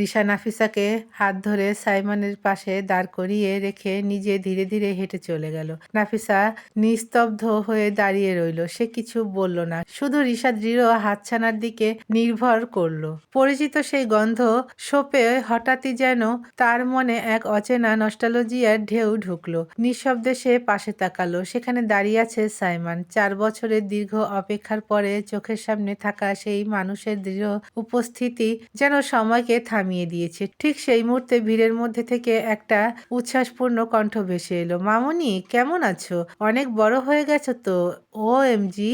রিশা নাফিসাকে হাত ধরে সাইমনের পাশে দাঁড় করিয়ে রেখে নিজে ধীরে ধীরে হেঁটে চলে গেল। নাফিসা নিস্তব্ধ হয়ে দাঁড়িয়ে রইল। সে কিছু বলল না। শুধু রিশা দৃঢ় হাতছানার দিকে নির্ভর করল। পরিচিত সেই গন্ধ সোপে হঠাৎই যেন তার মনে এক অচেনা নস্টালজিয়ার ঢেউ ঢুকলো। নিঃশব্দে সে পাশে তাকালো। সেখানে দাঁড়িয়ে আছে সাইমান। চার বছরের দীর্ঘ অপেক্ষার পরে চোখের সামনে থাকা সেই মানুষের দৃঢ় উপস্থিতি যেন সময়কে থামিয়ে দিয়েছে। ঠিক সেই মুহূর্তে ভিড়ের মধ্যে থেকে একটা উচ্ছ্বাসপূর্ণ কণ্ঠ ভেসে এলো, মামনি, কেমন আছো? অনেক বড় হয়ে গেছো তো? ও এম জি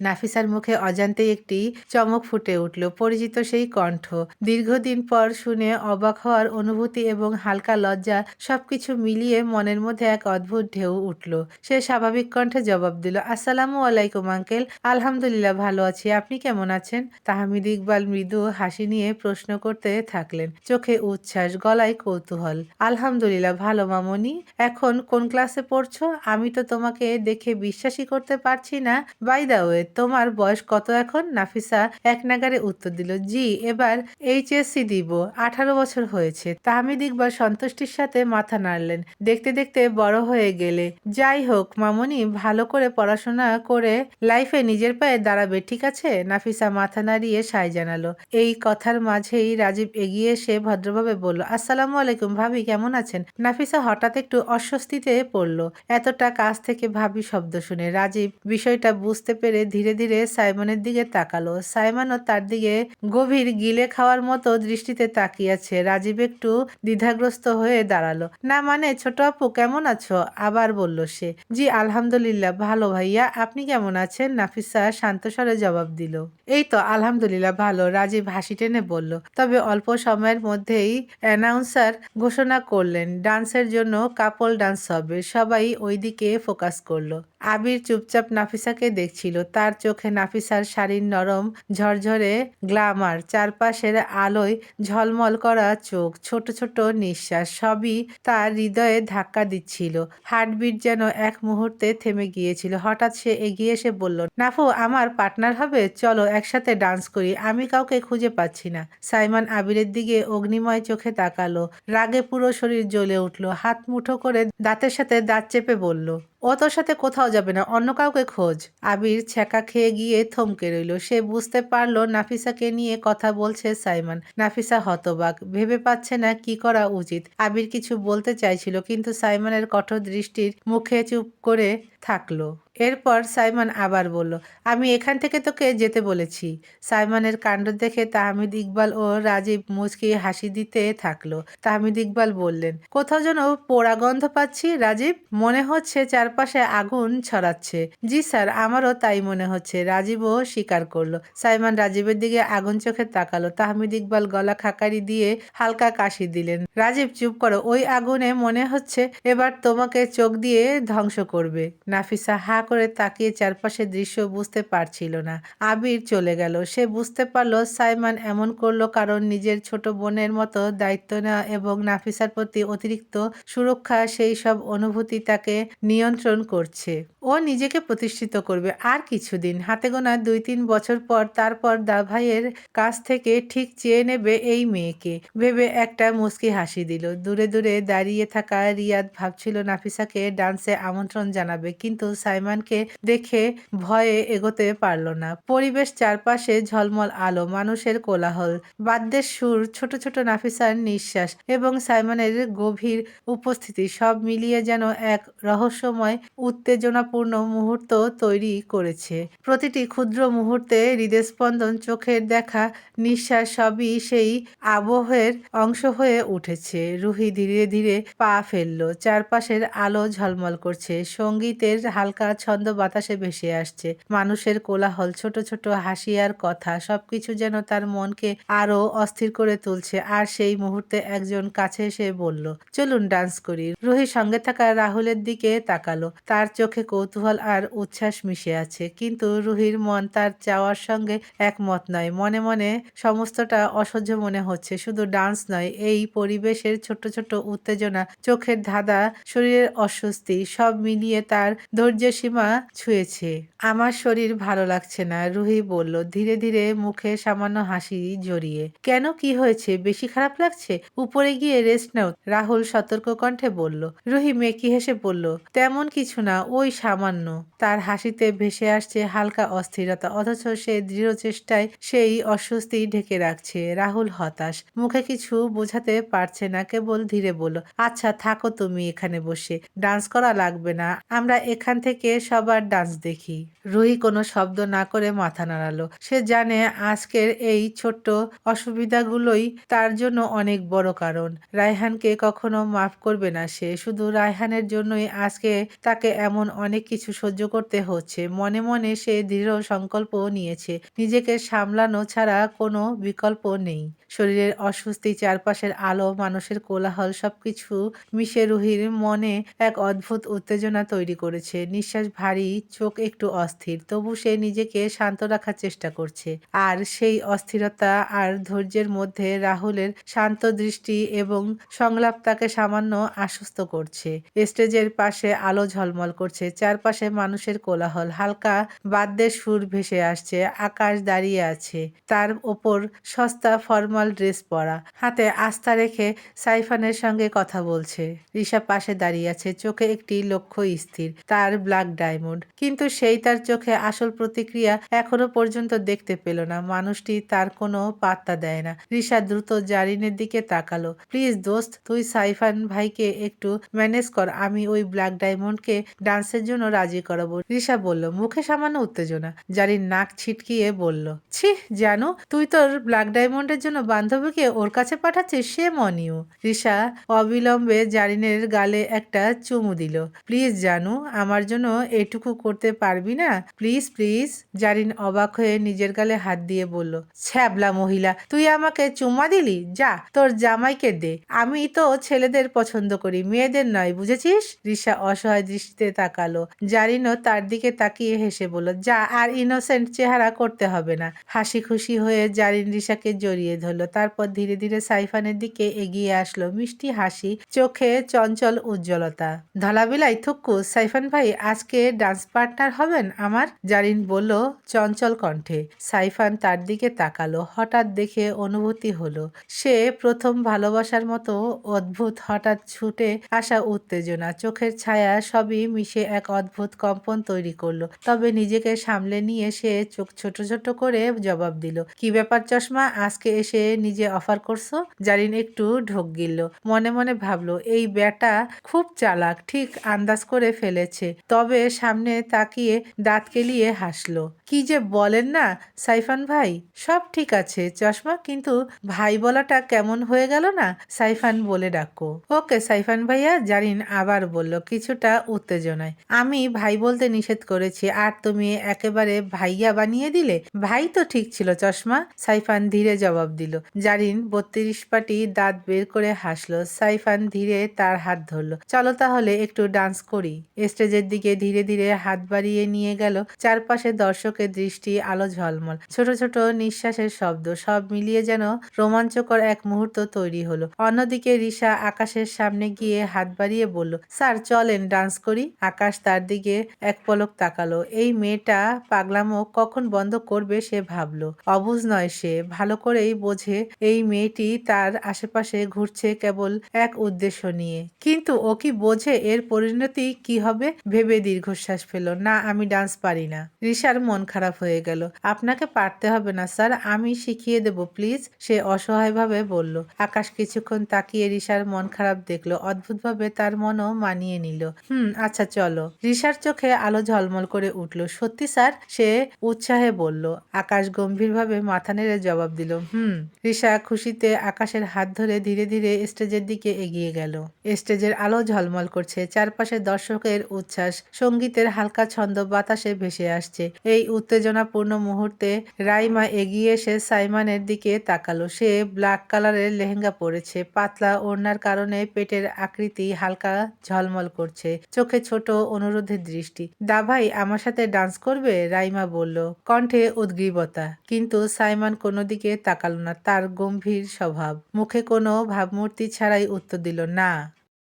নাফিসার মুখে অজান্তেই একটি চমক ফুটে উঠল, পরিচিত সেই কণ্ঠ। দীর্ঘদিন পর শুনে অবাক হওয়ার অনুভূতি এবং হালকা লজ্জা সবকিছু মিলিয়ে মনের মধ্যে এক অদ্ভুত ঢেউ উঠল। সে স্বাভাবিক কণ্ঠে জবাব দিল, আসসালামু আলাইকুম, আঙ্কেল। আলহামদুলিল্লাহ ভালো আছি। আপনি কেমন আছেন? তাহমিদ ইকবাল মৃদু হাসি নিয়ে প্রশ্ন করতে থাকলেন। চোখে উচ্ছ্বাস, গলায় কৌতূহল। আলহামদুলিল্লাহ, ভালো মামনি। এখন কোন ক্লাসে পড়ছো? আমি তো তোমাকে দেখে বিশ্বাসই করতে পারছি না। বাই দা ওয়ে তোমার বয়স কত এখন? নাফিসা এক নাগারে উত্তর দিল, জি, এবার এইচএসসি দিব। আঠারো বছর হয়েছে। তাহমিদ ইকবাল সন্তুষ্টির সাথে মাথা নাড়লেন। দেখতে দেখতে বড় হয়ে গেলে, যাই হোক মামনি, ভালো করে পড়াশোনা করে লাইফে নিজের পায়ে দাঁড়াবে, ঠিক আছে? নাফিসা মাথা নাড়িয়ে সায় জানালো। এই কথার মাঝেই রাজীব এগিয়ে এসে ভদ্রভাবে বলল, আসসালামু আলাইকুম ভাবি, কেমন আছেন? নাফিসা হঠাৎ একটু অস্বস্তিতে পড়ল। এতটা কাছ থেকে ভাবি শব্দ শুনে রাজীব বিষয়টা বুঝতে পেরে ধীরে ধীরে সাইমনের দিকে তাকালো। সাইমনও তার দিকে গভীর গিলে খাওয়ার মতো দৃষ্টিতে তাকিয়েছে। রাজীব একটু দ্বিধাগ্রস্ত হয়ে দাঁড়াল। না মানে ছোট আপু, কেমন আছো? আবার বলল সে। জি, আলহামদুলিল্লাহ, ভালো ভাইয়া, আপনি কেমন আছেন? নাফিসা শান্ত স্বরে জবাব দিল। এই তো, আলহামদুলিল্লাহ, ভালো। রাজীব হাসি টেনে বলল। তবে অল্প সময়ের মধ্যেই অ্যানাউন্সার ঘোষণা করলেন, ডান্সের জন্য কাপল ডান্স হবে। সবাই ওইদিকে ফোকাস করল। আবির চুপচাপ নাফিসাকে দেখছিল। তার চোখে নাফিসার শাড়ির নরম, ঝরঝরে গ্লামার চারপাশের আলোয় ঝলমল করা চোখ, ছোট ছোট নিঃশ্বাস, সবই তার হৃদয়ে ধাক্কা দিচ্ছিল। হার্টবিট যেন এক মুহূর্তে থেমে গিয়েছিল। হঠাৎ সে এগিয়ে এসে বলল, নাফু, আমার পার্টনার হবে? চলো একসাথে ডান্স করি। আমি কাউকে খুঁজে পাচ্ছি না। সাইমন আবিরের দিকে অগ্নিময় চোখে তাকালো। রাগে পুরো শরীর জ্বলে উঠল। হাত মুঠো করে দাঁতের সাথে দাঁত চেপে বলল ও তোর সাথে কোথাও যাবে না, অন্য কাউকে খোঁজ। আবির ছ্যাঁকা খেয়ে গিয়ে থমকে রইল। সে বুঝতে পারল নাফিসাকে নিয়ে কথা বলছে সাইমন। নাফিসা হতবাক, ভেবে পাচ্ছে না কি করা উচিত। আবির কিছু বলতে চাইছিল, কিন্তু সাইমনের কঠোর দৃষ্টির মুখে চুপ করে থাকল। এরপর সাইমন আবার বলল, আমি এখান থেকে তোকে যেতে বলেছি। সাইমনের কাণ্ড দেখে তাহমিদ ইকবাল ও রাজীব মুচকি হাসি দিতে থাকল। তাহমিদ ইকবাল বললেন, কোথাও যেন পোড়া গন্ধ পাচ্ছি রাজীব, মনে হচ্ছে চারপাশে আগুন ছড়াচ্ছে। জি স্যার, আমারও তাই মনে হচ্ছে। রাজীবও স্বীকার করল। সাইমান রাজীবের দিকে আগুন চোখে তাকালো। তাহমিদ ইকবাল গলা খাকারি দিয়ে হালকা কাশি দিলেন। রাজীব চুপ করো, ওই আগুনে মনে হচ্ছে এবার তোমাকে চোখ দিয়ে ধ্বংস করবে। নাফিসা হা করে তাকিয়ে চারপাশের দৃশ্য বুঝতে পারছিল না। আবির চলে গেল। সে বুঝতে পারল সাইমান এমন করল কারণ নিজের ছোট বোনের মতো দায়িত্ব নেওয়া এবং নাফিসার প্রতি অতিরিক্ত সুরক্ষা, সেই সব অনুভূতি তাকে নিয়ন্ত্রণ করছে। ও নিজেকে প্রতিষ্ঠিত করবে। আর কিছুদিন। হাতে গোনা দুই তিন বছর পর তারপর দা ভাইয়ের কাছ থেকে ঠিক চেয়ে নেবে এই মেয়েকে। ভেবে একটা মুচকি হাসি দিল। দূরে দূরে দাঁড়িয়ে থাকা রিয়াদ ভাবছিল, নাফিসাকে ডান্সে আমন্ত্রণ জানাবে, কিন্তু সাইমানকে দেখে ভয়ে এগোতে পারল না। পরিবেশ চারপাশে ঝলমল আলো, মানুষের কোলাহল, বাদ্যের সুর, ছোট ছোট নাফিসার নিঃশ্বাস এবং সাইমানের গভীর উপস্থিতি সব মিলিয়ে যেন এক রহস্যময় উত্তেজনাপূর্ণ মুহূর্ত তৈরি করেছে। প্রতিটি ক্ষুদ্র মুহূর্তে হৃদস্পন্দন, চোখের দেখা, নিঃশ্বাস সবই সেই আবহের অংশ হয়ে উঠেছে। রুহি ধীরে ধীরে পা ফেলল, চারপাশের আলো ঝলমল করছে, সঙ্গীতের হালকা ছন্দ বাতাসে ভেসে আসছে। মানুষের কোলাহল, ছোট ছোট হাসি আর কথা, সবকিছু যেন তার মনকে আরও অস্থির করে তুলছে। আর সেই মুহূর্তে একজন কাছে এসে বলল, চলুন ডান্স করি। রুহি সঙ্গে থাকা রাহুলের দিকে তাকালো। তার চোখে কৌতূহল আর উচ্ছ্বাস মিশে আছে। কিন্তু রুহির মন তার চাওয়ার সঙ্গে একমত নয়। মনে মনে সমস্তটা অসহ্য মনে হচ্ছে। শুধু ডান্স নয়, এই পরিবেশের ছোট ছোট উত্তেজনা, চোখের ধাঁধা, শরীরের অস্বস্তি, সব মিলিয়ে তার ধৈর্যের সীমা ছুঁয়েছে। আমার শরীর ভালো লাগছে না, রুহি বলল, ধীরে ধীরে মুখে সামান্য হাসি জড়িয়ে। কেন কি হয়েছে? বেশি খারাপ লাগছে? উপরে গিয়ে রেস্ট নাও, রাহুল সতর্ক কণ্ঠে বলল। রুহি মেকি হেসে বলল, তেমন কিছু না, ওই সামান্য। তার হাসিতে ভেসে আসছে হালকা অস্থিরতা, অথচ সে দৃঢ় চেষ্টায় সেই অস্বস্তি ঢেকে রাখছে। রাহুল হতাশ, মুখে কিছু বোঝাতে পারছে না, কেবল ধীরে বলল আচ্ছা থাকো তুমি এখানে বসে, ডান্স করা লাগবে না, আমরা এখান থেকে সবার ডান্স দেখি। রুহি কোনো শব্দ না করে মাথা নাড়ালো। সে জানে আজকের এই ছোট্ট অসুবিধাগুলোই তার জন্য অনেক বড় কারণ। রায়হানকে কখনো মাফ করবে না সে, শুধু রায়হানের জন্যই আজকে তাকে এমন অনেক কিছু সহ্য করতে হচ্ছে। মনে মনে সে দৃঢ় সংকল্প নিয়েছে। নিজেকে সামলানো ছাড়া কোনো বিকল্প নেই। শরীরের অস্বস্তি, চারপাশের আলো, মানুষের কোলাহল সবকিছু মিশে রুহির মনে এক অদ্ভুত উত্তেজনা তৈরি করেছে। নিঃশ্বাস ভারী, চোখ একটু অস্থির, তবু সে নিজেকে শান্ত রাখার চেষ্টা করছে। আর সেই অস্থিরতা আর ধৈর্যের মধ্যে রাহুলের শান্ত দৃষ্টি এবং সংলাপ তাকে সামান্য আশ্বস্ত করছে। স্টেজের পাশে আলো ঝলমল করছে। চারপাশে মানুষের কোলাহল, হালকা বাদ্যের সুর ভেসে আসছে, আকাশ দাঁড়িয়ে আছে। তার ওপর সস্তা ফর্মাল ড্রেস পরা। হাতে আস্থা রেখে সাইফানের সঙ্গে কথা বলছে। রিসা পাশে দাঁড়িয়ে আছে, চোখে একটি লক্ষ্য স্থির, তার ব্ল্যাক ডায়মন্ড। কিন্তু সেই তার চোখে আসল প্রতিক্রিয়া এখনও পর্যন্ত দেখতে পেল না। মানুষটি তার কোনো পাত্তা দেয় না। রিসা দ্রুত জারিনের দিকে তাকালো। প্লিজ দোস্ত, তুই সাইফান ভাইকে একটু ম্যানেজ কর, আমি ওই ব্ল্যাক ডায়মন্ডকে ডান্সের জন্য রাজি করাবো। রিসা বলল, মুখে সামান্য উত্তেজনা। জারিন নাক ছিটকিয়ে বলল, ছি, জানো, তুই তোর ব্ল্যাক ডায়মন্ডের জন্য বান্ধবীকে ওর কাছে পাঠাচ্ছিস, সে মনিও। রিসা অবিলম্বে জারিনের গালে একটা চুমু দিল, প্লিজ জানু, আমার জন্য এটুকু করতে পারবি না? Please please. জারিন অবাক হয়ে নিজের গালে হাত দিয়ে বলল, ছ্যাবলা মহিলা, তুই আমাকে চুমা দিলি? যা, তোর জামাইকে দে। আমি তো ছেলেদের পছন্দ করি, মেয়েদের নয়, বুঝেছিস? রিসা অসহায় দৃষ্টিতে তাকালো। জারিনও তার দিকে তাকিয়ে হেসে বলল, যা, আর ইনোসেন্ট চেহারা করতে হবে না। হাসি খুশি হয়ে জারিন রিসাকে জড়িয়ে ধরলো। তারপর ধীরে ধীরে সাইফানের দিকে এগিয়ে আসলো মিষ্টি হাসি, চোখে চঞ্চল উজ্জ্বলতা। ধলাবেলায় থুক্কু সাইফান ভাই, আজকে ডান্স পার্টনার হবেন আমার? জারিন বলল, চঞ্চল কণ্ঠে। সাইফান তার দিকে তাকালো, হঠাৎ দেখে অনুভূতি হলো। সে প্রথম ভালোবাসার মতো অদ্ভুত, হঠাৎ ছুটে আসা উত্তেজনা, চোখের ছায়া সবই মিশে এক অদ্ভুত কম্পন তৈরি করল। তবে নিজেকে সামলে নিয়ে সে চোখ ছোট ছোট করে জবাব দিল, কি ব্যাপার চশমা? আজকে এসে নিজে অফার করছ? জারিন একটু ঢোক গিলল, মনে মনে ভাবলো, এই ব্যাটা খুব চালাক, ঠিক আন্দাজ করে ফেলেছে। তবে সামনে তাকিয়ে দাঁত কেলিয়ে হাসলো, কি যে বলেন না, সাইফান ভাই? সব ঠিক আছে, চশমা, কিন্তু ভাই বলাটা কেমন হয়ে গেল না? সাইফান বলে ডাকো। ওকে সাইফান ভাইয়া, জারিন আবার বলল, কিছুটা উত্তেজনায়। আমি ভাই বলতে নিষেধ করেছি, আর তুমি একেবারে ভাইয়া বানিয়ে দিলে? ভাই তো ঠিক ছিল, চশমা। সাইফান ধীরে জবাব দিল। জারিন বত্রিশ পাটি দাঁত বের করে হাসলো। সাইফান ধীরে তার হাত ধরলো। চলো তাহলে একটু ডান্স করি। স্টেজের দিকে ধীরে ধীরে হাত বাড়িয়ে নিয়ে গেল। চারপাশে দর্শকের দৃষ্টি আলো ঝলমল। ছোট ছোট নিঃশ্বাসের শব্দ, সব মিলিয়ে যেন রোমাঞ্চকর এক মুহূর্ত তৈরি হলো। অন্যদিকে রিসা আকাশের সামনে গিয়ে হাত বাড়িয়ে বলল, স্যার, চলেন, ডান্স করি, আকাশ তার দিকে এক পলক তাকালো। এই মেয়েটা পাগলামো কখন বন্ধ করবে সে ভাবলো। অবুঝ নয় সে, ভালো করেই বোঝে এই মেয়েটি তার আশেপাশে ঘুরছে কেবল এক উদ্দেশ্য নিয়ে। কিন্তু ও কি বোঝে এর পরিণতি কি হবে? ভেবে দীর্ঘশ্বাস ফেল। না, আমি ডান্স পারি না। রিসার মন খারাপ হয়ে গেল। আপনাকে পারতে হবে না স্যার, আমি শিখিয়ে দেব, প্লিজ। সে অসহায়ভাবে বলল। আকাশ কিছুক্ষণ তাকিয়ে রিসার মন খারাপ দেখল। অদ্ভুতভাবে তার মনও মানিয়ে নিল। হুম আচ্ছা চলো। রিসার চোখে আলো ঝলমল করে উঠল। সত্যি, স্যার? সে উৎসাহে বলল। আকাশ গম্ভীরভাবে মাথা নেড়ে জবাব দিল, হুম। রিসা খুশিতে আকাশের হাত ধরে ধীরে ধীরে স্টেজের দিকে এগিয়ে গেল। স্টেজের আলো ঝলমল করছে। চারপাশে দর্শকের উচ্ছ্বাস, সঙ্গীতের হালকা ছন্দ বাতাসে ভেসে আসছে। এই উত্তেজনাপূর্ণ মুহূর্তে রাইমা এগিয়ে এসে সাইমানের দিকে তাকালো। সে ব্ল্যাক কালারের লেহেঙ্গা পরেছে। পাতলা ওড়নার কারণে পেটের আকৃতি হালকা ঝলমল করছে। চোখে ছোট অনুরোধের দৃষ্টি। দা ভাই, আমার সাথে ডান্স করবে? রাইমা বলল। কণ্ঠে উদ্গ্রীবতা, কিন্তু সাইমান কোনো দিকে তাকালো না, তার গম্ভীর স্বভাব। মুখে কোনো ভাবমূর্তি ছাড়াই উত্তর দিল, না।